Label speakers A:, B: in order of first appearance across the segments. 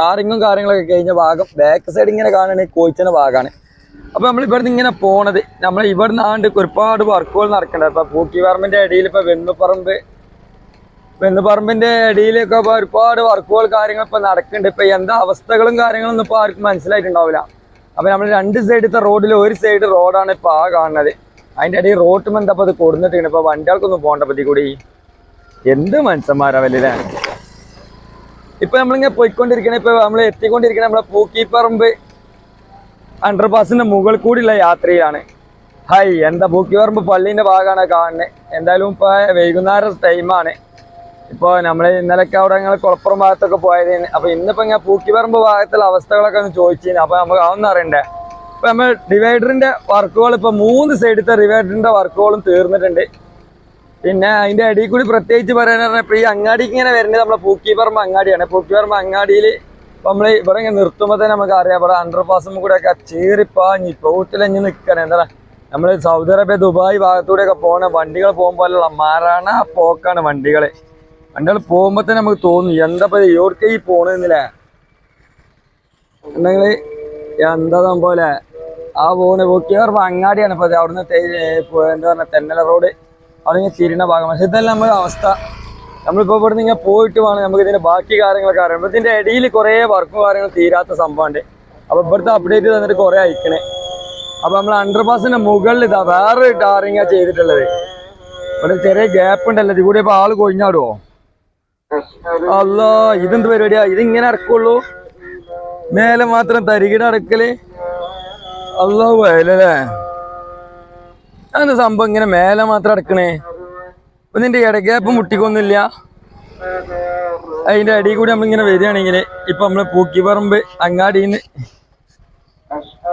A: ടാറിങ്ങും കാര്യങ്ങളൊക്കെ കഴിഞ്ഞ ഭാഗം ബാക്ക് സൈഡ് ഇങ്ങനെ കാണുകയാണെങ്കിൽ കോയിച്ചിന്റെ ഭാഗമാണ്. അപ്പോൾ നമ്മൾ ഇവിടുന്ന് ഇങ്ങനെ പോണത് നമ്മൾ ഇവിടുന്ന് ആണ്ട് ഒരുപാട് വർക്കുകൾ നടക്കേണ്ടത് ഇപ്പോൾ പൂട്ടി പറമ്പിന്റെ ഇടയിൽ ഇപ്പൊ വെണ്ണുപറമ്പ് വെണ്ണുപറമ്പിന്റെ ഇടയിലൊക്കെ ഇപ്പോൾ ഒരുപാട് വർക്കുകൾ കാര്യങ്ങൾ ഇപ്പൊ നടക്കുന്നുണ്ട് ഇപ്പൊ എന്താ അവസ്ഥകളും കാര്യങ്ങളൊന്നും ഇപ്പൊ ആർക്കും മനസ്സിലായിട്ടുണ്ടാവില്ല. അപ്പോൾ നമ്മൾ രണ്ട് സൈഡത്തെ റോഡിൽ ഒരു സൈഡ് റോഡാണ് ഇപ്പൊ ആ കാണുന്നത്. അതിന്റെ ഇടയിൽ റോട്ടും എന്താ അപ്പോൾ അത് കൊടുത്തിട്ടുണ്ട് ഇപ്പൊ വണ്ടികൾക്കൊന്നും പോകേണ്ട പറ്റി കൂടി. എന്ത് മനുഷ്യന്മാരാ വലുതേ ഇപ്പൊ നമ്മളിങ്ങനെ പോയിക്കൊണ്ടിരിക്കണ ഇപ്പൊ നമ്മൾ എത്തിക്കൊണ്ടിരിക്കണ നമ്മളെ പൂക്കിപ്പറമ്പ് അണ്ടർ പാസിന്റെ മുകളിൽ കൂടിയുള്ള യാത്രയിലാണ്. ഹായ് എന്താ പൂക്കിപ്പറമ്പ് പള്ളീന്റെ ഭാഗമാണ് കാണുന്നത് എന്തായാലും ഇപ്പൊ വൈകുന്നേരം ടൈമാണ് ഇപ്പോൾ നമ്മൾ ഇന്നലെയൊക്കെ അവിടെ ഞങ്ങൾ കുളപ്പുറം ഭാഗത്തൊക്കെ പോയതിന്. അപ്പൊ ഇന്നിപ്പോ ഇങ്ങനെ പൂക്കിപ്പറമ്പ് ഭാഗത്തുള്ള അവസ്ഥകളൊക്കെ ഒന്ന് ചോദിച്ചു അപ്പൊ നമുക്ക് അതൊന്നും അറിയണ്ടേ. ഇപ്പൊ നമ്മൾ ഡിവൈഡറിന്റെ വർക്കുകൾ ഇപ്പൊ മൂന്ന് സൈഡിലത്തെ ഡിവൈഡറിന്റെ വർക്കുകളും തീർന്നിട്ടുണ്ട്. പിന്നെ അതിന്റെ അടിയിൽ കൂടി പ്രത്യേകിച്ച് പറയാൻ പറഞ്ഞാൽ ഇപ്പൊ ഈ അങ്ങാടിക്ക് ഇങ്ങനെ വരുന്നത് നമ്മളെ പൂക്കിപ്പറമ്പ് അങ്ങാടിയാണ്. പൂക്കിപ്പറമ്പ് അങ്ങാടിയിൽ നമ്മൾ ഇവിടെ ഇങ്ങനെ നിർത്തുമ്പോൾ തന്നെ നമുക്ക് അറിയാം. ഇവിടെ അണ്ടർ പാസും കൂടെ ഒക്കെ ചീറിപ്പാഞ്ഞ് പൗത്തിലഞ്ഞ് നിൽക്കണം എന്താ നമ്മൾ സൗദി അറേബ്യ ദുബായ് ഭാഗത്തൂടെ ഒക്കെ പോണ വണ്ടികൾ പോകുമ്പോഴുള്ള മാറാണ പോക്കാണ് വണ്ടികൾ വണ്ടികൾ പോകുമ്പോൾ തന്നെ നമുക്ക് തോന്നും എന്താ പോലെ ഇവർക്ക് ഈ പോണെന്നില്ലേ ഉണ്ടെങ്കിൽ എന്താ പോലെ ആ പോണ് പൂക്കിപ്പറമ്പ് അങ്ങാടിയാണ് ഇപ്പൊ അവിടുന്ന് എന്താ പറഞ്ഞ തെന്നല റോഡ്. അവിടെ തിരിയുന്ന ഭാഗം പക്ഷെ ഇതല്ല നമ്മുടെ അവസ്ഥ. നമ്മളിപ്പോ ഇവിടെ നിന്ന് ഇങ്ങനെ പോയിട്ട് വേണം നമുക്ക് ഇതിന്റെ ബാക്കി കാര്യങ്ങളൊക്കെ അറിയാം അപ്പൊ ഇതിന്റെ ഇടയിൽ കുറേ വർക്കും കാര്യങ്ങളും തീരാത്ത സംഭവമുണ്ട്. അപ്പോൾ ഇവിടുത്തെ അപ്ഡേറ്റ് തന്നിട്ട് കുറേ അയക്കണേ. അപ്പോൾ നമ്മൾ അണ്ടർ പാസിന്റെ മുകളിൽ ഇതാ വേറെ ടാറിങ്ങാ ചെയ്തിട്ടുള്ളത്. ഇവിടെ ചെറിയ ഗ്യാപ്പ് ഉണ്ടല്ലോ. ഇത് കൂടി ഇപ്പോൾ ആൾ കൊഴിഞ്ഞാടുവോ? അല്ല ഇതെന്ത് പരിപാടിയാ? ഇതിങ്ങനെ ഇറക്കുള്ളൂ മേലെ മാത്രം തരികിട അടക്കൽ അല്ലോ? വയലല്ലേ അതെന്താ സംഭവം? ഇങ്ങനെ മേലെ മാത്രം അടക്കണേ. ഇപ്പൊ നിന്റെ ഇടഗ്യാപ്പ് മുട്ടിക്കൊന്നുമില്ല. അതിന്റെ അടിയിൽ കൂടി നമ്മളിങ്ങനെ വരികയാണെങ്കിൽ ഇപ്പൊ നമ്മൾ പൂക്കിപ്പറമ്പ് അങ്ങാടിന്ന്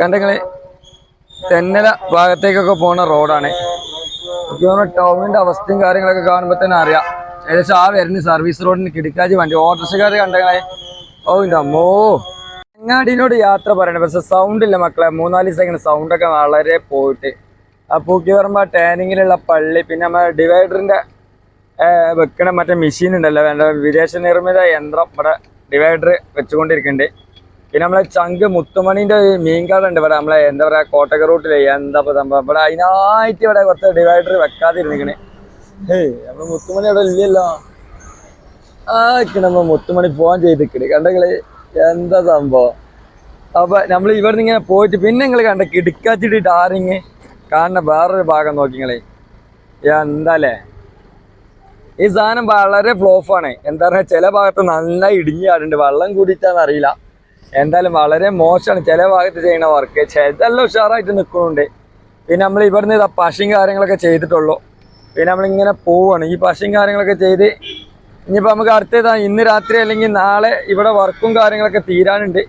A: കണ്ടങ്ങളെ തെന്നല ഭാഗത്തേക്കൊക്കെ പോണ റോഡാണ്. ടൗണിന്റെ അവസ്ഥയും കാര്യങ്ങളൊക്കെ കാണുമ്പോൾ തന്നെ അറിയാം. ഏകദേശം ആ വരുന്ന സർവീസ് റോഡിന് കിടക്കാജി വണ്ടി ഓട്ടോറിക്ഷക്കാർ കണ്ടങ്ങളെ. ഓ ഇന്റെ അമ്മോ. അങ്ങാടിനോട് യാത്ര പറയണേ. പക്ഷെ സൗണ്ട് ഇല്ല മക്കളെ. മൂന്നാൽ ദിവസം സൗണ്ട് ഒക്കെ വളരെ പോയിട്ട്. പറയുമ്പോൾ ആ ടാനിങ്ങിലുള്ള പള്ളി പിന്നെ നമ്മുടെ ഡിവൈഡറിന്റെ വെക്കണ മറ്റേ മെഷീൻ ഉണ്ടല്ലോ വേണ്ട വിദേശ നിർമ്മിത യന്ത്രം ഇവിടെ ഡിവൈഡർ വെച്ചുകൊണ്ടിരിക്കുന്നുണ്ട് പിന്നെ നമ്മളെ ചങ്ക് മുത്തുമണീന്റെ ഒരു മീൻ കാടുണ്ട് ഇവിടെ നമ്മളെ എന്താ പറയുക കോട്ടക റൂട്ടിലെ എന്താ സംഭവം? ഇവിടെ അതിനായിട്ട് ഇവിടെ കുറച്ച് ഡിവൈഡർ വെക്കാതിരുന്നിരിക്കണ് ഏയ് നമ്മൾ മുത്തുമണി അവിടെ ഇല്ലല്ലോ. ആ നമ്മൾ മുത്തുമണി ഫോൺ ചെയ്തിക്കണ്. കണ്ടെങ്കിൽ എന്താ സംഭവം? അപ്പൊ നമ്മൾ ഇവിടെ നിന്ന് ഇങ്ങനെ പോയിട്ട് പിന്നെ നിങ്ങൾ കണ്ട കിടക്കാച്ചിട്ട് ടാറിങ്. കാണുന്ന വേറൊരു ഭാഗം നോക്കിങ്ങളെ. എന്താല്ലേ? ഈ സാധനം വളരെ ഫ്ലോഫാണ് എന്താ പറയുക ചില ഭാഗത്ത് നല്ല ഇടിഞ്ഞാടുണ്ട് വെള്ളം കൂടിയിട്ടാന്ന് അറിയില്ല. എന്തായാലും വളരെ മോശമാണ്. ചില ഭാഗത്ത് ചെയ്യുന്ന വർക്ക് ചിലതെല്ലാം ഉഷാറായിട്ട് നിൽക്കുന്നുണ്ട് പിന്നെ നമ്മൾ ഇവിടുന്ന് ഇതാ പശയും കാര്യങ്ങളൊക്കെ ചെയ്തിട്ടുള്ളൂ. പിന്നെ നമ്മളിങ്ങനെ പോവാണ്. ഈ പശയും കാര്യങ്ങളൊക്കെ ചെയ്ത് ഇനിയിപ്പോൾ നമുക്ക് അടുത്തതാണ് ഇന്ന് രാത്രി അല്ലെങ്കിൽ നാളെ ഇവിടെ വർക്കും കാര്യങ്ങളൊക്കെ തീരാനുണ്ട്.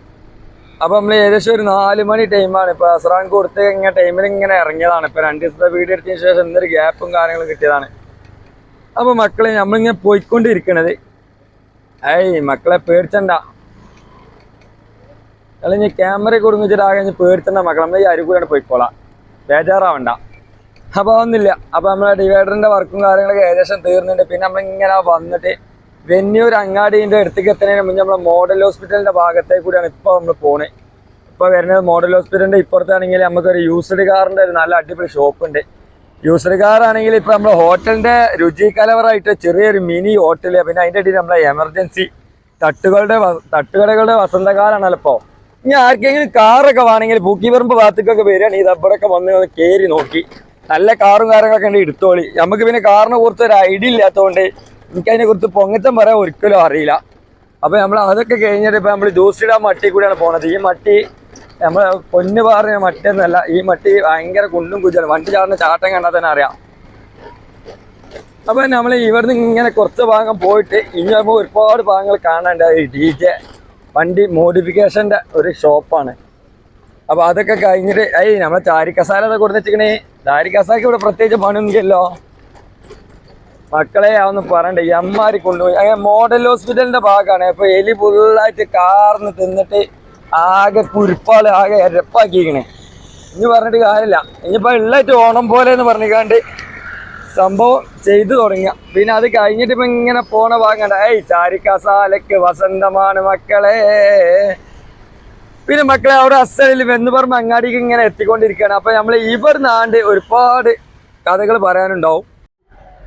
A: അപ്പോൾ നമ്മൾ ഏകദേശം ഒരു നാല് മണി ടൈമാണ് ഇപ്പോൾ അസ്രാൻ കൊടുത്ത് ഇങ്ങനെ ടൈമിൽ ഇങ്ങനെ ഇറങ്ങിയതാണ്. ഇപ്പോൾ രണ്ട് ദിവസത്തെ വീഡിയോ എടുത്തതിന് ശേഷം ഇന്നൊരു ഗ്യാപ്പും കാര്യങ്ങളും കിട്ടിയതാണ്. അപ്പോൾ മക്കളെ നമ്മളിങ്ങനെ പോയിക്കൊണ്ടിരിക്കണത്. ഏയ് മക്കളെ പേടിച്ചണ്ട. അല്ലെങ്കിൽ ക്യാമറ കൊടുങ്ങിച്ചിട്ട് ആകെ പേടിച്ചണ്ട മക്കളെ. നമ്മൾ ഈ അരുകൂടാണ് പോയിക്കോളാം. ബേജാറാവണ്ട. അപ്പോൾ അതൊന്നുമില്ല. അപ്പോൾ നമ്മളെ ഡിവൈഡറിന്റെ വർക്കും കാര്യങ്ങളൊക്കെ ഏകദേശം തീർന്നിട്ട് പിന്നെ നമ്മളിങ്ങനെ വന്നിട്ട് വെന്നൂർ അങ്ങാടിന്റെ അടുത്തേക്ക് എത്തുന്നതിന് മുന്നേ നമ്മളെ മോഡൽ ഹോസ്പിറ്റലിന്റെ ഭാഗത്തേക്ക് കൂടിയാണ് ഇപ്പോൾ നമ്മൾ പോണേ. ഇപ്പോൾ വരുന്നത് മോഡൽ ഹോസ്പിറ്റലിന്റെ ഇപ്പുറത്താണെങ്കിൽ നമുക്കൊരു യൂസ്ഡ് കാറിന്റെ ഒരു നല്ല അടിപൊളി ഷോപ്പ് ഉണ്ട്. യൂസ്ഡ് കാർ ആണെങ്കിൽ ഇപ്പൊ നമ്മുടെ ഹോട്ടലിന്റെ രുചി കലവറായിട്ട് ചെറിയൊരു മിനി ഹോട്ടൽ പിന്നെ അതിന്റെ ഇടയിൽ നമ്മളെ എമർജൻസി. തട്ടുകളുടെ തട്ടുകടകളുടെ വസന്തകാലാണല്ലോ ഇപ്പോ. ഇനി ആർക്കെങ്കിലും കാറൊക്കെ വേണമെങ്കിൽ പൂക്കിപ്പറമ്പ് ഭാഗത്തേക്കൊക്കെ വരികയാണെങ്കിൽ ഇത് അവിടെയൊക്കെ വന്ന് കയറി നോക്കി. നല്ല കാറും കാര്യങ്ങളൊക്കെ ഉണ്ട് എടുത്തോളി. നമുക്ക് പിന്നെ കാറിനെ കുറിച്ച് ഒരു ഐഡിയ ഇല്ലാത്തതുകൊണ്ട് എനിക്ക് അതിനെ കുറിച്ച് പൊങ്ങച്ചം പറയാൻ ഒരിക്കലും അറിയില്ല. അപ്പോൾ നമ്മൾ അതൊക്കെ കഴിഞ്ഞിട്ട് ഇപ്പൊ നമ്മൾ ആ മട്ടി കൂടിയാണ് പോണത്. ഈ മട്ടി നമ്മൾ പൊന്ന് പാറിയ എന്നല്ല ഈ മട്ടി ഭയങ്കര കുണ്ടും കുജാണ് വണ്ടി ചാടുന്ന ചാട്ടം കണ്ടാൽ തന്നെ അറിയാം. അപ്പൊ നമ്മൾ ഇവിടുന്ന് ഇങ്ങനെ കുറച്ച് ഭാഗം പോയിട്ട് ഇനി നമ്മൾ ഒരുപാട് ഭാഗങ്ങൾ കാണാണ്ട് ഡി ജെ വണ്ടി മോഡിഫിക്കേഷന്റെ ഒരു ഷോപ്പാണ് അപ്പോൾ അതൊക്കെ കഴിഞ്ഞിട്ട് ഏയ് നമ്മളെ ചാരിക്കസാല അതൊക്കെ താരി ചാരിക്കസാക്ക് ഇവിടെ പ്രത്യേകിച്ച് പണിയൊന്നുമില്ലല്ലോ. മക്കളെ അതൊന്നും പറയണ്ട. ഈ അമ്മാരി കൊണ്ടുപോയി. അങ്ങനെ മോഡൽ ഹോസ്പിറ്റലിന്റെ ഭാഗമാണ്. അപ്പൊ എലി ഫുള്ളായിട്ട് കാർന്ന് തിന്നിട്ട് ആകെ കുരുപ്പാൾ ആകെ എരപ്പാക്കിക്കണേ ഇനി പറഞ്ഞിട്ട് കാര്യമില്ല. ഇനിയിപ്പോ ഉള്ളായിട്ട് ഓണം പോലെ എന്ന് പറഞ്ഞിക്കാണ്ട് സംഭവം ചെയ്തു തുടങ്ങിയ പിന്നെ അത് കഴിഞ്ഞിട്ട് ഇപ്പൊ ഇങ്ങനെ പോണ ഭാഗം ഏയ് ചാരിക്കസാലക്ക് വസന്തമാണ് മക്കളെ. പിന്നെ മക്കളെ അവിടെ അസലിൽ പറഞ്ഞ അങ്ങാടിക്ക് ഇങ്ങനെ എത്തിക്കൊണ്ടിരിക്കുകയാണ്. അപ്പൊ നമ്മൾ ഇവർ നാണ്ട് ഒരുപാട് കഥകൾ പറയാനുണ്ടാവും.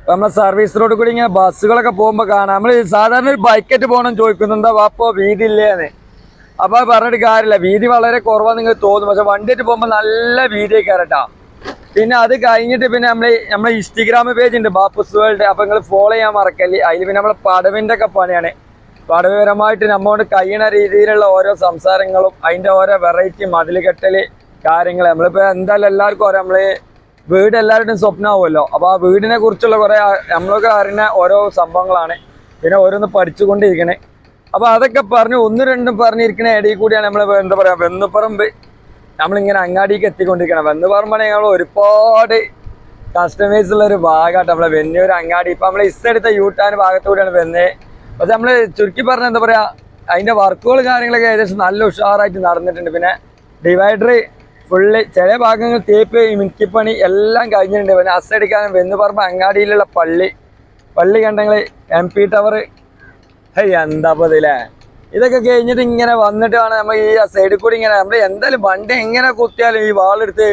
A: നമ്മളെ സർവീസ് റോഡ് കൂടി ഇങ്ങനെ ബസ്സുകളൊക്കെ പോകുമ്പോൾ കാണാം. നമ്മൾ സാധാരണ ഒരു ബൈക്കറ്റ് പോകണം ചോദിക്കുന്നുണ്ടോ വാപ്പോ വീതി ഇല്ലേന്ന് അപ്പൊ അത് പറഞ്ഞിട്ട് കാര്യമില്ല. വീതി വളരെ കുറവാണ് നിങ്ങൾക്ക് തോന്നും. പക്ഷെ വണ്ടിയിട്ട് പോകുമ്പോൾ നല്ല വീതിയൊക്കെ കയറട്ടാ പിന്നെ അത് കഴിഞ്ഞിട്ട് പിന്നെ നമ്മൾ നമ്മളെ ഇൻസ്റ്റഗ്രാം പേജ് ഉണ്ട് ബാപ്പുസ് വേൾഡ് അപ്പോൾ നിങ്ങൾ ഫോളോ ചെയ്യാൻ മറക്കല്ലേ. അതിൽ പിന്നെ നമ്മളെ പടവിന്റെ ഒക്കെ പണിയാണ്. പടവിപരമായിട്ട് നമ്മോട് കഴിയണ രീതിയിലുള്ള ഓരോ സംസാരങ്ങളും അതിന്റെ ഓരോ വെറൈറ്റി മതിൽ കെട്ടൽ കാര്യങ്ങൾ നമ്മളിപ്പോ എന്തായാലും എല്ലാവർക്കും ഓരോ നമ്മൾ വീട് എല്ലാവരുടെയും സ്വപ്നമാവുമല്ലോ അപ്പൊ ആ വീടിനെ കുറിച്ചുള്ള കുറെ നമ്മളൊക്കെ അറിയുന്ന ഓരോ സംഭവങ്ങളാണ്. പിന്നെ ഓരോന്ന് പഠിച്ചുകൊണ്ടിരിക്കണേ. അപ്പൊ അതൊക്കെ പറഞ്ഞു ഒന്ന് രണ്ടും പറഞ്ഞിരിക്കുന്ന ഇടയിൽ കൂടിയാണ് നമ്മൾ എന്താ പറയാ വെന്നുപറമ്പ്. നമ്മളിങ്ങനെ അങ്ങാടിക്ക് എത്തിക്കൊണ്ടിരിക്കണം. വെന്നുപറമ്പാണ് ഞങ്ങൾ ഒരുപാട് കസ്റ്റമേഴ്സ് ഉള്ള ഒരു ഭാഗമായിട്ട് നമ്മളെ വെന്നൂർ അങ്ങാടി. ഇപ്പൊ നമ്മളെ ഇസ്സെടുത്ത യൂട്ടാൻ ഭാഗത്തൂടെയാണ് വെന്നേ. പക്ഷെ നമ്മൾ ചുരുക്കി പറഞ്ഞ എന്താ പറയാ അതിന്റെ വർക്കുകൾ കാര്യങ്ങളൊക്കെ ഏകദേശം നല്ല ഉഷാറായിട്ട് നടന്നിട്ടുണ്ട്. പിന്നെ ഡിവൈഡർ ഫുള്ള് ചില ഭാഗങ്ങൾ തേപ്പ് മിനുക്കിപ്പണി എല്ലാം കഴിഞ്ഞിട്ടുണ്ട്. പിന്നെ അസടിക്കാൻ വെന്നുപറമ്പ് അങ്ങാടിയിലുള്ള പള്ളി. പള്ളി കണ്ടെങ്കിൽ എം പി ടവർ ഹൈ എന്താ ഇതില്ലേ ഇതൊക്കെ കഴിഞ്ഞിട്ട് ഇങ്ങനെ വന്നിട്ട് വേണം നമ്മൾ ഈ സൈഡിൽ കൂടി ഇങ്ങനെ നമ്മൾ എന്തായാലും വണ്ടി എങ്ങനെ കുത്തിയാലും ഈ വാളെടുത്ത്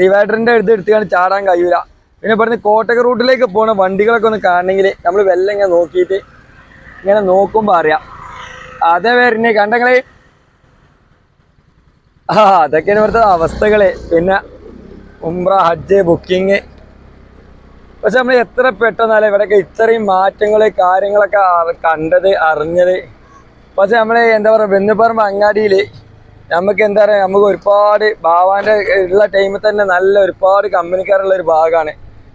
A: ഡിവൈഡറിന്റെ അടുത്ത് എടുത്തുകൊണ്ട് ചാടാൻ കഴിയൂല. പിന്നെ ഇവിടുന്ന് കോട്ടക്ക റൂട്ടിലേക്ക് പോണ വണ്ടികളൊക്കെ ഒന്ന് കാണണമെങ്കിൽ നമ്മൾ വെല്ലം ഇങ്ങനെ നോക്കിയിട്ട് ഇങ്ങനെ നോക്കുമ്പോൾ അറിയാം. അതേ വരുന്നേ കണ്ടെങ്കിലേ ആ അതൊക്കെയാണ് ഇവിടുത്തെ അവസ്ഥകൾ. പിന്നെ ഉംറ ഹജ്ജ് ബുക്കിങ് പക്ഷെ നമ്മൾ എത്ര പെട്ടെന്നല്ല ഇവിടെയൊക്കെ ഇത്രയും മാറ്റങ്ങൾ കാര്യങ്ങളൊക്കെ കണ്ടത് അറിഞ്ഞത്. പക്ഷെ നമ്മൾ എന്താ പറയുക വെന്നുപറമ്പ് അങ്ങാടിയിൽ നമുക്ക് എന്താ പറയുക നമുക്ക് ഒരുപാട് ബാവാന്റെ ഉള്ള ടൈമിൽ തന്നെ നല്ല ഒരുപാട് കമ്പനിക്കാരുള്ള ഒരു ഭാഗമാണ്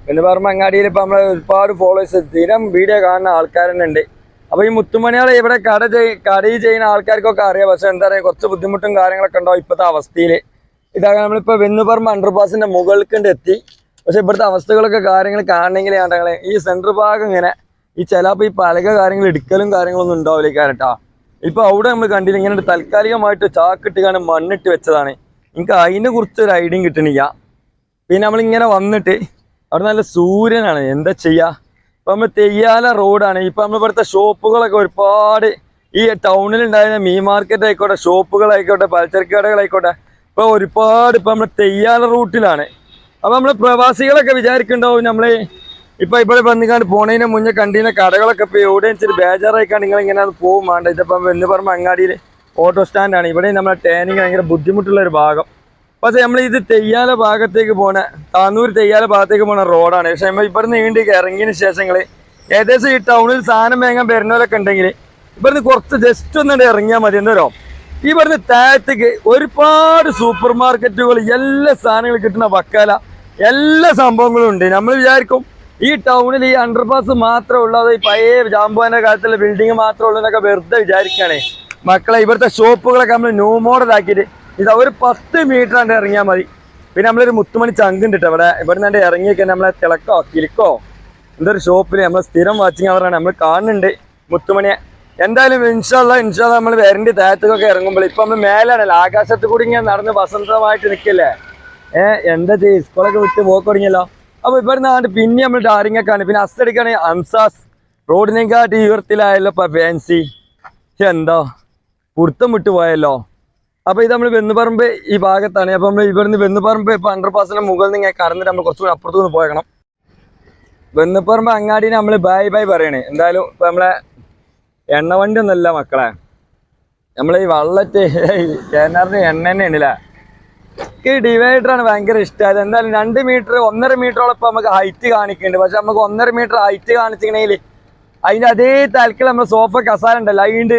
A: വെന്നുപറമ്പ് അങ്ങാടിയിൽ ഇപ്പം നമ്മൾ ഒരുപാട് ഫോളോവേഴ്സ് സ്ഥിരം വീഡിയോ കാണുന്ന ആൾക്കാർ തന്നെ ഉണ്ട്. അപ്പൊ ഈ മുത്തുമണികൾ ഇവിടെ കട ചെയ് കടയിൽ ചെയ്യുന്ന ആൾക്കാർക്കൊക്കെ അറിയാം. പക്ഷെ എന്താ പറയുക കുറച്ച് ബുദ്ധിമുട്ടും കാര്യങ്ങളൊക്കെ ഉണ്ടാവും ഇപ്പോഴത്തെ അവസ്ഥയിൽ ഇതാ നമ്മളിപ്പോൾ വെന്നുപറമ്പ് അണ്ടർപാസിന്റെ മുകൾക്കുണ്ട് എത്തി. പക്ഷെ ഇവിടുത്തെ അവസ്ഥകളൊക്കെ കാര്യങ്ങൾ കാണണമെങ്കിൽ ആണ്ടങ്ങളെ ഈ സെന്റർ ഭാഗം ഇങ്ങനെ ഈ ചിലപ്പോൾ ഈ പലക കാര്യങ്ങൾ എടുക്കലും കാര്യങ്ങളൊന്നും ഉണ്ടാവില്ല കേട്ടോ ഇപ്പൊ അവിടെ നമ്മൾ കണ്ടില്ല ഇങ്ങനെ താൽക്കാലികമായിട്ട് ചാക്കിട്ട് കാണാൻ മണ്ണിട്ട് വെച്ചതാണ്. എനിക്ക് അതിനെ കുറിച്ച് ഒരു ഐഡിയയും കിട്ടണില്ല. പിന്നെ നമ്മളിങ്ങനെ വന്നിട്ട് അവിടെ നല്ല സൂര്യനാണ്. എന്താ ചെയ്യാ? ഇപ്പൊ നമ്മൾ തെയ്യാല റോഡാണ്. ഇപ്പൊ നമ്മൾ ഇവിടുത്തെ ഷോപ്പുകളൊക്കെ ഒരുപാട് ഈ ടൗണിൽ ഉണ്ടായിരുന്ന മീൻ മാർക്കറ്റ് ആയിക്കോട്ടെ ഷോപ്പുകളായിക്കോട്ടെ പലചരക്ക് കടകളായിക്കോട്ടെ ഇപ്പൊ ഒരുപാട് ഇപ്പൊ നമ്മൾ തെയ്യാല റൂട്ടിലാണ്. അപ്പൊ നമ്മൾ പ്രവാസികളൊക്കെ വിചാരിക്കുന്നുണ്ടാവും നമ്മൾ ഇപ്പൊ ഇവിടെ വന്നിക്കാണ്ട് പോണതിന് മുന്നേ കണ്ടീന കടകളൊക്കെ ഇപ്പൊ എവിടെ വെച്ചിട്ട് ബേജാറായിക്കാണ്ട് നിങ്ങൾ ഇങ്ങനെ പോകും വേണ്ട ഇതിപ്പം എന്ന് പറഞ്ഞ അങ്ങാടിയിൽ ഓട്ടോ സ്റ്റാൻഡാണ്. ഇവിടെ നമ്മളെ ടേനിങ് ഭയങ്കര ബുദ്ധിമുട്ടുള്ള ഒരു ഭാഗം. പക്ഷെ നമ്മൾ ഇത് തെയ്യാല ഭാഗത്തേക്ക് പോണ താന്നൂർ തെയ്യാല ഭാഗത്തേക്ക് പോണ റോഡാണ്. പക്ഷെ നമ്മൾ ഇവിടുന്ന് വീണ്ടും ഇറങ്ങിയതിന് ശേഷങ്ങൾ ഏകദേശം ഈ ടൗണിൽ സാധനം വേങ്ങാൻ വരുന്നവരൊക്കെ ഉണ്ടെങ്കിൽ ഇവിടുന്ന് കുറച്ച് ജസ്റ്റ് ഒന്ന് ഇറങ്ങിയാൽ മതി. എന്തോ ഇവിടുന്ന് താഴത്തേക്ക് ഒരുപാട് സൂപ്പർ മാർക്കറ്റുകൾ എല്ലാ സാധനങ്ങളും കിട്ടുന്ന വക്കാല എല്ലാ സംഭവങ്ങളും ഉണ്ട്. നമ്മൾ വിചാരിക്കും ഈ ടൗണിൽ ഈ അണ്ടർപാസ് മാത്രമേ ഉള്ളൂ അത് പഴയ ജാമ്പുവാന്റെ കാലത്തുള്ള ബിൽഡിംഗ് മാത്രമേ ഉള്ളൂ എന്നൊക്കെ വെറുതെ വിചാരിക്കുകയാണേ മക്കളെ ഇവിടുത്തെ ഷോപ്പുകളൊക്കെ നമ്മൾ ന്യൂ മോഡൽ ആക്കിയിട്ട് ഇത് ഒരു പത്ത് മീറ്റർ കണ്ട് ഇറങ്ങിയാൽ മതി. പിന്നെ നമ്മളൊരു മുത്തുമണി ചങ്കുണ്ട് ട്ടോ ഇവിടെ. ഇവിടെ നിന്ന് ഇറങ്ങിയൊക്കെ നമ്മളെ തിളക്കോ കിലിക്കോ എന്തൊരു ഷോപ്പിൽ നമ്മൾ സ്ഥിരം വാച്ചിങ് അവറാണ് നമ്മൾ കാണുന്നുണ്ട് മുത്തുമണിയെ. എന്തായാലും ഇൻഷാല്ല ഇൻഷാല്ല നമ്മൾ വരണ്ടി താഴത്തേക്കൊക്കെ ഇറങ്ങുമ്പോൾ ഇപ്പം നമ്മൾ മേലാണല്ലോ ആകാശത്ത് കൂടി ഇങ്ങനെ നടന്ന് വസന്തമായിട്ട് നിൽക്കില്ലേ ഏഹ് എന്താ ചെയ്യും സ്കൂളൊക്കെ വിട്ട് പോക്ക് തുടങ്ങിയല്ലോ. ഇവിടെ ഇവിടുന്ന് ആണ്ട് പിന്നെ നമ്മൾ ഡാരിങ്ങൊക്കെയാണ് പിന്നെ അസടിക്കാണെങ്കിൽ അംസാസ്. റോഡിനെക്കാട്ടി ഉയർത്തിലായല്ലോ ഇപ്പം ഫാൻസി. എന്താ? കുർത്തം വിട്ടു പോയല്ലോ. അപ്പൊ ഇത് നമ്മൾ വെന്നുപറമ്പ് ഈ ഭാഗത്താണ്. അപ്പൊ നമ്മൾ ഇവിടുന്ന് വെന്നുപറമ്പ് ഇപ്പൊ അണ്ടർ പാസിന്റെ മുകളിൽ നിന്ന് ഇങ്ങനെ കടന്നിട്ട് നമ്മൾ കുറച്ചുകൂടി അപ്പുറത്തു നിന്ന് പോയണം വെന്നുപറമ്പ് അങ്ങാടി നമ്മൾ ബൈ ബൈ പറയണേ. എന്തായാലും ഇപ്പൊ നമ്മളെ എണ്ണവണ്ടി ഒന്നല്ല മക്കളെ. നമ്മളെ ഈ വള്ളറ്റ് കേനാറിന് എണ്ണ തന്നെ ഉണ്ടല്ലേ എനിക്ക് ആണ് ഭയങ്കര ഇഷ്ടമായത് എന്തായാലും രണ്ട് മീറ്റർ ഒന്നര മീറ്ററോളം ഇപ്പൊ നമുക്ക് ഹൈറ്റ് കാണിക്കുന്നുണ്ട് പക്ഷെ നമുക്ക് ഒന്നര മീറ്റർ ഹൈറ്റ് കാണിച്ചിട്ടുണ്ടെങ്കിൽ അതിന്റെ അതേ തലക്കിൽ നമ്മൾ സോഫ കസാല ഉണ്ടല്ലോ. അതിന്റെ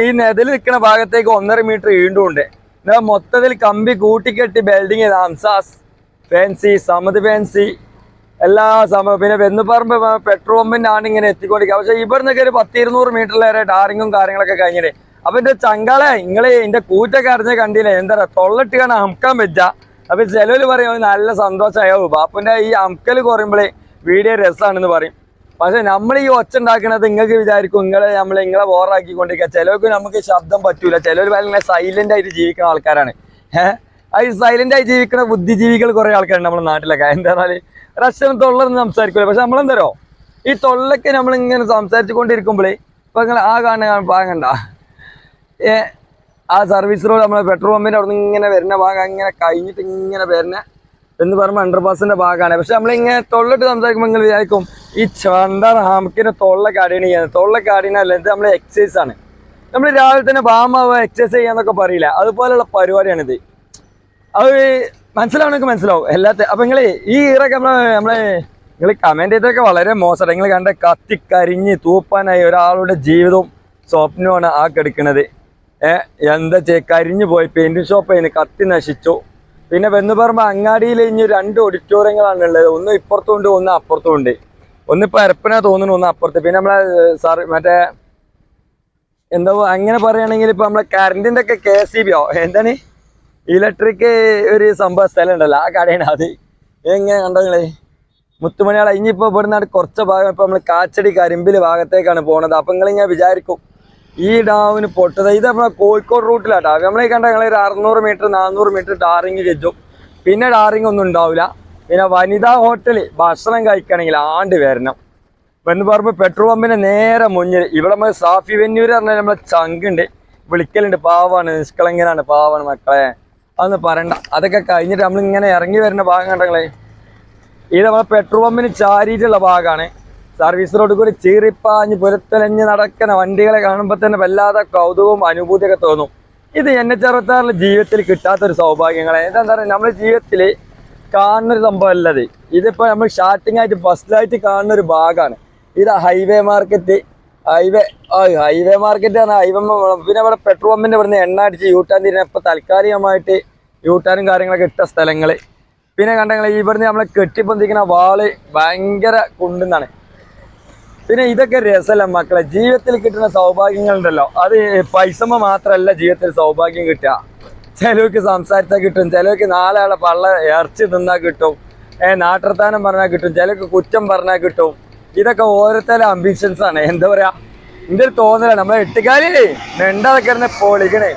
A: ഈ നെതിൽ നിൽക്കുന്ന ഭാഗത്തേക്ക് ഒന്നര മീറ്റർ ഈണ്ടും ഉണ്ട് എന്നാ മൊത്തത്തിൽ കമ്പി കൂട്ടിക്കെട്ടി ബിൽഡിങ് ചെയ്ത അംസാസ് ഫാൻസി സമത് ഫാൻസി എല്ലാ സമ പിന്നെ വെന്നുപറമ്പ് പെട്രോൾ പമ്പിനാണ് ഇങ്ങനെ എത്തിക്കൊണ്ടിരിക്കുക. പക്ഷെ ഇവിടുന്നൊക്കെ ഒരു പത്തിരുന്നൂറ് മീറ്ററിലേറെ ടാറിങ്ങും കാര്യങ്ങളൊക്കെ കഴിഞ്ഞിട്ട് അപ്പൊ എന്റെ ചങ്കളെ നിങ്ങളെ കൂറ്റൊക്കെ അറിഞ്ഞ കണ്ടില്ലേ? എന്താ പറയാ തൊള്ളിട്ട് കാണാൻ അമുക്കാൻ വെച്ച അപ്പൊ ചിലവര് പറയും നല്ല സന്തോഷമായോ ബാപ്പുന്റെ ഈ അമുക്കൽ കുറയുമ്പോഴേ വീഡിയോ രസമാണെന്ന് പറയും. പക്ഷെ നമ്മൾ ഈ ഒച്ച ഉണ്ടാക്കണത് നിങ്ങൾക്ക് വിചാരിക്കും നിങ്ങളെ നമ്മൾ നിങ്ങളെ ബോറാക്കിക്കൊണ്ടിരിക്കുക ചിലർക്ക് നമുക്ക് ശബ്ദം പറ്റൂല. ചിലർ ഭയങ്കര സൈലന്റ് ആയിട്ട് ജീവിക്കുന്ന ആൾക്കാരാണ്. ഏഹ് ആ സൈലന്റ് ആയി ജീവിക്കുന്ന ബുദ്ധിജീവികൾ കുറെ ആൾക്കാരുണ്ട് നമ്മുടെ നാട്ടിലൊക്കെ. എന്താ പറഞ്ഞാൽ റഷ്യൻ തൊള്ളർന്ന് സംസാരിക്കൂല. പക്ഷെ നമ്മളെന്തരോ ഈ തൊള്ളൊക്കെ നമ്മൾ ഇങ്ങനെ സംസാരിച്ചു കൊണ്ടിരിക്കുമ്പോഴേ ഇപ്പൊ നിങ്ങൾ ആ കാണുന്ന ഭാഗം ഏ? ആ സർവീസ് റോഡ് നമ്മളെ പെട്രോൾ പമ്പിന്റെ അവിടെ നിന്ന് ഇങ്ങനെ വരുന്ന ഭാഗം ഇങ്ങനെ കഴിഞ്ഞിട്ട് ഇങ്ങനെ വരുന്ന എന്ന് പറയുമ്പോൾ അണ്ടർപാസിന്റെ ഭാഗമാണ്. പക്ഷെ നമ്മളിങ്ങനെ തൊള്ളിട്ട് സംസാരിക്കുമ്പോൾ നിങ്ങൾ വിചാരിക്കും ഈ ചന്താണ് ഹാമക്കിന്റെ തൊള്ള കാടിയാണ് തൊള്ള അടിയണല്ല ഇത് നമ്മളെ എക്സസൈസ് ആണ്. നമ്മൾ രാവിലെ തന്നെ ബാമാവ് എക്സസൈസ് ചെയ്യാന്നൊക്കെ പറയില്ല. അതുപോലെയുള്ള പരിപാടിയാണിത്. അത് മനസ്സിലാവണമെങ്കിൽ മനസ്സിലാവും. എല്ലാത്ത അപ്പൊ നിങ്ങൾ ഈ ഇറൊക്കെ നമ്മളെ നമ്മളെ നിങ്ങൾ കമന്റ് ചെയ്തൊക്കെ വളരെ മോശമാണ്. നിങ്ങൾ കണ്ട കത്തിക്കരിഞ്ഞ് തൂപ്പാനായി ഒരാളുടെ ജീവിതവും സ്വപ്നമാണ് ആ കെടുക്കുന്നത് ഏഹ് എന്താ ചെയ്യ? കരിഞ്ഞു പോയി പെയിന്റിംഗ് ഷോപ്പ് കത്തി നശിച്ചു. പിന്നെ വെന്ന് പറയുമ്പോൾ അങ്ങാടിയിൽ ഇനി രണ്ട് ഓഡിറ്റോറിയങ്ങളാണ് ഉള്ളത് ഒന്ന് ഇപ്പുറത്തും ഉണ്ട് ഒന്ന് അപ്പുറത്തും ഉണ്ട് ഒന്ന് ഇപ്പൊ എരപ്പന തോന്നുന്നു ഒന്ന് അപ്പുറത്ത്. പിന്നെ നമ്മളെ സാർ മറ്റേ എന്താ അങ്ങനെ പറയുകയാണെങ്കിൽ ഇപ്പൊ നമ്മളെ കറണ്ടിന്റെ ഒക്കെ കെ സി ബിയോ എന്താണ്? ഇലക്ട്രിക് ഒരു സംഭവ സ്ഥലം ഉണ്ടല്ലോ ആ കടയാണ് അത്. എങ്ങനെ കണ്ടങ്ങളെ മുത്തുമണിയാളെ ഇനിയിപ്പോ ഇവിടുന്ന് കുറച്ച് ഭാഗം ഇപ്പൊ നമ്മൾ കാച്ചടി കരിമ്പിൽ ഭാഗത്തേക്കാണ് പോണത്. നിങ്ങൾ ഞാൻ വിചാരിക്കും ഈ ഡാമിന് പൊട്ടത്. ഇത് നമ്മളെ കോഴിക്കോട് റൂട്ടിലാട്ടോ. നമ്മളെ കണ്ട ഞങ്ങൾ ഒരു അറുന്നൂറ് മീറ്റർ നാനൂറ് മീറ്റർ ഡാറിങ് ചെജ്ജും പിന്നെ ഡാറിങ് ഒന്നും ഉണ്ടാവില്ല പിന്നെ വനിതാ ഹോട്ടലിൽ ഭക്ഷണം കഴിക്കണമെങ്കിൽ ആണ്ട് വരണം. എന്ന് പറയുമ്പോൾ പെട്രോൾ പമ്പിന്റെ നേരെ മുന്നിൽ ഇവിടെ നമ്മൾ സാഫി വെന്നൂര് പറഞ്ഞാൽ നമ്മളെ ചങ്കുണ്ട് വിളിക്കലുണ്ട്. പാവാണ് നിഷ്കളങ്കനാണ് പാവാണ് മക്കളെ. അതൊന്നും പറയണ്ട. അതൊക്കെ കഴിഞ്ഞിട്ട് നമ്മൾ ഇങ്ങനെ ഇറങ്ങി വരുന്ന ഭാഗം കണ്ടങ്ങളെ ഇത് നമ്മളെ പെട്രോൾ പമ്പിന് ചാരിയിട്ടുള്ള ഭാഗമാണ് സർവീസ് റോഡ് കൂടി ചീറിപ്പാഞ്ഞ് പുരത്തലഞ്ഞ് നടക്കുന്ന വണ്ടികളെ കാണുമ്പോൾ തന്നെ വല്ലാതെ കൗതുകവും അനുഭൂതിയൊക്കെ തോന്നും. ഇത് എന്നെ അറുപത്താറിൽ ജീവിതത്തിൽ കിട്ടാത്തൊരു സൗഭാഗ്യങ്ങളെ എന്താ പറയുക? നമ്മുടെ ജീവിതത്തിൽ കാണുന്നൊരു സംഭവമല്ലത് ഇതിപ്പോൾ നമ്മൾ സ്റ്റാർട്ടിംഗ് ആയിട്ട് ഫസ്റ്റിലായിട്ട് കാണുന്ന ഒരു ഭാഗമാണ് ഇത് highway market highway highway market ആണ് ഹൈവേ പിന്നെ ഇവിടെ പെട്രോൾ പമ്പിന്റെ ഇവിടുന്ന് എണ്ണ അടിച്ച് യൂട്ടാൻ തീരുന്ന ഇപ്പൊ താൽക്കാലികമായിട്ട് യൂട്ടാനും കാര്യങ്ങളൊക്കെ ഇട്ട സ്ഥലങ്ങൾ. പിന്നെ കണ്ടെങ്കിൽ ഇവിടുന്ന് നമ്മളെ കെട്ടിപ്പൊന്തിക്കുന്ന വാൾ ഭയങ്കര കുണ്ടെന്നാണ്. പിന്നെ ഇതൊക്കെ രസമല്ല മക്കളെ? ജീവിതത്തിൽ കിട്ടുന്ന സൗഭാഗ്യങ്ങളുണ്ടല്ലോ. അത് പൈസമ്മ മാത്രമല്ല ജീവിതത്തിൽ സൗഭാഗ്യം കിട്ടുക. ചിലവർക്ക് സംസാരിച്ചാൽ കിട്ടും ചിലവർക്ക് നാലാളെ പള്ള ഇറച്ചി തിന്നാൽ കിട്ടും ഏ നാട്ടർത്താനം പറഞ്ഞാൽ കിട്ടും ചിലർക്ക് കുറ്റം പറഞ്ഞാൽ കിട്ടും. ഇതൊക്കെ ഓരോരുത്തരുടെ അംബിഷൻസ് ആണ്. എന്താ പറയാ? എന്റെ ഒരു നമ്മൾ നമ്മളെ എട്ടുകാലി നെണ്ടതൊക്കെ ഇരുന്ന് പൊളിക്കണേ.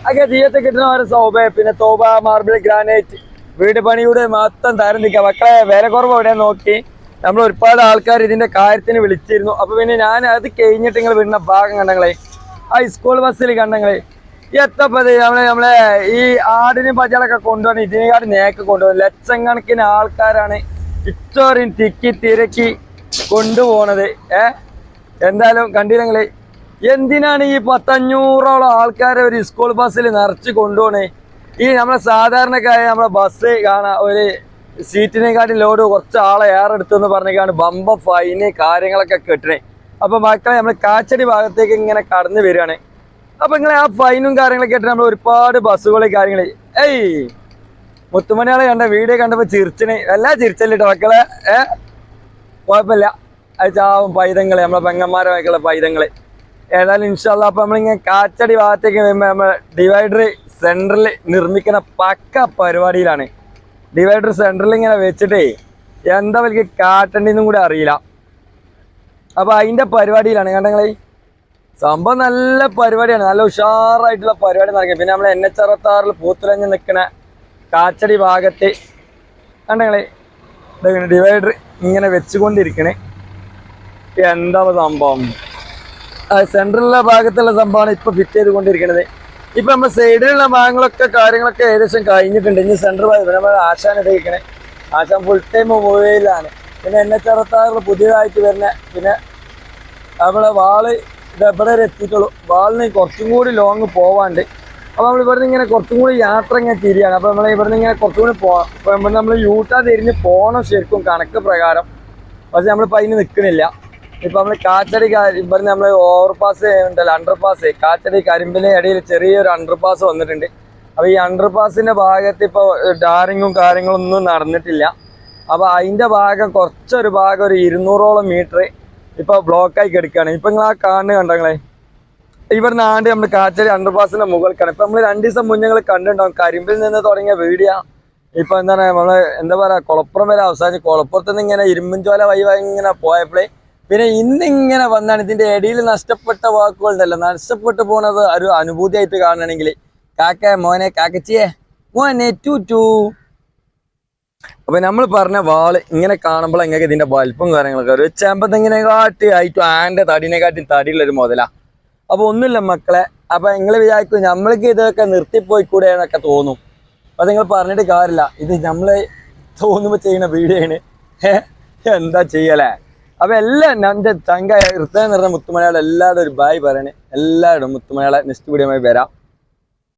A: അതൊക്കെ ജീവിതത്തിൽ കിട്ടുന്ന ഓരോ സൗഭ പിന്നെ തോബ മാർബിൾ ഗ്രാനൈറ്റ് വീട് പണിയുടെ മൊത്തം തരം നിൽക്കുക. മക്കളെ വില കുറവ് എവിടെയാ നോക്കി. നമ്മൾ ഒരുപാട് ആൾക്കാർ ഇതിന്റെ കാര്യത്തിന് വിളിച്ചിരുന്നു. അപ്പോൾ പിന്നെ ഞാൻ അത് കഴിഞ്ഞിട്ട് നിങ്ങൾ വരുന്ന ഭാഗം കണ്ടങ്ങളെ ആ സ്കൂൾ ബസ്സിൽ കണ്ടങ്ങളെ എത്തപ്പത് നമ്മളെ നമ്മളെ ഈ ആടിനും പച്ചളൊക്കെ കൊണ്ടുവന്ന് ഇതിനെക്കാട് നേക്ക് കൊണ്ടുപോകും ലക്ഷക്കണക്കിന് ആൾക്കാരാണ് ഇത്രയും തിക്കി തിരക്കി കൊണ്ടുപോണത്. ഏ? എന്തായാലും കണ്ടില്ലെങ്കിൽ എന്തിനാണ് ഈ പത്തഞ്ഞൂറോളം ആൾക്കാരെ ഒരു സ്കൂൾ ബസ്സിൽ നിറച്ച് കൊണ്ടുപോണേ? ഈ നമ്മളെ സാധാരണക്കാരെ നമ്മളെ ബസ് കാണാൻ ഒരു സീറ്റിനെക്കാട്ടി ലോഡ് കുറച്ച് ആളെ ഏറെടുത്തു എടുത്തെന്ന് പറഞ്ഞേക്കാണ് ബമ്പ ഫൈന് കാര്യങ്ങളൊക്കെ കെട്ടണേ അപ്പൊ മക്കളെ നമ്മൾ കാച്ചടി ഭാഗത്തേക്ക് ഇങ്ങനെ കടന്നു വരികയാണ്. അപ്പൊ ഇങ്ങനെ ആ ഫൈനും കാര്യങ്ങളൊക്കെ ഇട്ട് നമ്മൾ ഒരുപാട് ബസ്സുകൾ കാര്യങ്ങൾ ഏയ് മുത്തുമണിയാളെ കണ്ട വീഡിയോ കണ്ടപ്പോ ചിരിച്ചണേ എല്ലാം ചിരിച്ചല്ലിട്ടോ മക്കളെ? ഏ? കുഴപ്പമില്ല. അത് പൈതങ്ങളെ നമ്മളെ നമ്മളെ മക്കളെ പൈതങ്ങളെ. ഏതായാലും ഇൻഷാല്ല അപ്പൊ നമ്മളിങ്ങനെ കാച്ചടി ഭാഗത്തേക്ക് വരുമ്പോ നമ്മൾ ഡിവൈഡർ സെന്ററിൽ നിർമ്മിക്കുന്ന പക്ക പരിപാടിയിലാണ്. ഡിവൈഡർ സെന്ററിൽ ഇങ്ങനെ വെച്ചിട്ടേ എന്താ വലിയ കാട്ടണ്ടെന്നും കൂടി അറിയില്ല. അപ്പോൾ അതിന്റെ പരിപാടിയിലാണ്. കണ്ടങ്ങളെ സംഭവം നല്ല പരിപാടിയാണ്. നല്ല ഉഷാറായിട്ടുള്ള പരിപാടി നടക്കുക പിന്നെ നമ്മൾ എൻ എച്ച് അറുപത്താറിൽ പൂത്തുലഞ്ഞ് നിൽക്കുന്ന കാച്ചടി ഭാഗത്ത്. കണ്ടങ്ങളെ ഡിവൈഡർ ഇങ്ങനെ വെച്ചുകൊണ്ടിരിക്കണേ. എന്താ സംഭവം? സെൻട്രലിലെ ഭാഗത്തുള്ള സംഭവമാണ് ഇപ്പോൾ ഫിറ്റ് ചെയ്തുകൊണ്ടിരിക്കുന്നത് ഇപ്പൊ നമ്മുടെ സൈഡിലുള്ള ഭാഗങ്ങളൊക്കെ കാര്യങ്ങളൊക്കെ ഏകദേശം കഴിഞ്ഞിട്ടുണ്ട്. ഇനി സെന്റർ ഭാഗം നമ്മൾ ആശാൻ ഇടയിക്കണേ ആശാൻ ഫുൾ ടൈം മൊബൈലാണ് പിന്നെ എന്നെ എച്ച് പുതിയതായിട്ട് വരുന്ന പിന്നെ നമ്മളെ വാൾ ഇത് എവിടെ എത്തിയിട്ടുള്ളൂ. വാളിന് കുറച്ചും കൂടി ലോങ് പോവാണ്ട്. അപ്പോൾ നമ്മൾ ഇവിടുന്ന് ഇങ്ങനെ കുറച്ചും കൂടി യാത്ര ഇങ്ങനെ തിരിയാണ്. അപ്പോൾ നമ്മൾ ഇവിടുന്ന് ഇങ്ങനെ കുറച്ചും കൂടി പോകാം അപ്പോൾ നമ്മൾ നമ്മൾ യൂട്ടാ തിരിഞ്ഞ് പോകണം ശരിക്കും കണക്ക് പ്രകാരം. പക്ഷെ നമ്മളിപ്പോൾ അതിന് നിൽക്കണില്ല ഇപ്പം നമ്മൾ കാച്ചടി കാ- ഇവിടുന്ന് നമ്മൾ ഓവർപാസ് ഉണ്ടല്ലോ അണ്ടർ പാസ് കാച്ചടി കരിമ്പിന് ഇടയിൽ ചെറിയൊരു അണ്ടർപാസ് വന്നിട്ടുണ്ട്. അപ്പൊ ഈ അണ്ടർപാസിന്റെ ഭാഗത്ത് ഡാറിങ്ങും കാര്യങ്ങളും ഒന്നും നടന്നിട്ടില്ല. അപ്പൊ അതിന്റെ ഭാഗം കുറച്ചൊരു ഭാഗം ഒരു ഇരുന്നൂറോളം മീറ്റർ ഇപ്പോൾ ബ്ലോക്കായി കിടക്കുകയാണ് ഇപ്പൊ നിങ്ങൾ ആ കാണുന്ന കണ്ടങ്ങളെ ഇവിടുന്ന് ആണ്ട് നമ്മൾ കാച്ചേരി അണ്ടർപാസിന്റെ മുകൾക്കാണ്. ഇപ്പൊ നമ്മൾ രണ്ടു ദിവസം മുന്നേ നിങ്ങൾ കണ്ടിട്ടുണ്ടാവും. കരിമ്പിൽ നിന്ന് തുടങ്ങിയ വീഡിയോ. ഇപ്പൊ എന്താണ് നമ്മൾ എന്താ പറയാ കുളപ്പുറം വരെ അവസാനിച്ച്. കുളപ്പുറത്ത് നിന്ന് ഇങ്ങനെ ഇരുമ്പൻ ചോല വഴി ഇങ്ങനെ പോയപ്പോഴേ പിന്നെ ഇന്നിങ്ങനെ വന്നാണ് ഇതിന്റെ ഇടയിൽ നഷ്ടപ്പെട്ട വാക്കുകളുണ്ടല്ലോ. നഷ്ടപ്പെട്ടു പോണത് ഒരു അനുഭൂതിയായിട്ട് കാണണമെങ്കിൽ. കാക്ക മോനെ കാക്കച്ചിയെ മോനെ ടു ടു. അപ്പൊ നമ്മൾ പറഞ്ഞ വാൾ ഇങ്ങനെ കാണുമ്പോൾ എങ്ങനെ ഇതിന്റെ വലിപ്പം കാര്യങ്ങളൊക്കെ ഒരു ചെമ്പത്തിങ്ങനെ കാട്ടി ആയിട്ടും ആന്റെ തടിനെ കാട്ടി തടിയുള്ള ഒരു മുതലാ. അപ്പൊ ഒന്നുമില്ല മക്കളെ. അപ്പൊ നിങ്ങൾ വിചാരിക്കും നമ്മൾക്ക് ഇതൊക്കെ നിർത്തിപ്പോയിക്കൂടെ എന്നൊക്കെ തോന്നും. അപ്പൊ നിങ്ങൾ പറഞ്ഞിട്ട് കാര്യമില്ല. ഇത് നമ്മൾ തോന്നുമ്പോ ചെയ്യുന്ന വീഡിയോ ആണ് എന്താ ചെയ്യലേ? അപ്പൊ എല്ലാം എന്റെ തങ്ക ഹൃദയം നിറഞ്ഞ മുത്തുമലയാളം എല്ലാവരും ഒരു ബായ് പറയണേ. എല്ലാവരും മുത്തുമലയാളം നെക്സ്റ്റ് വീഡിയോ വരാം.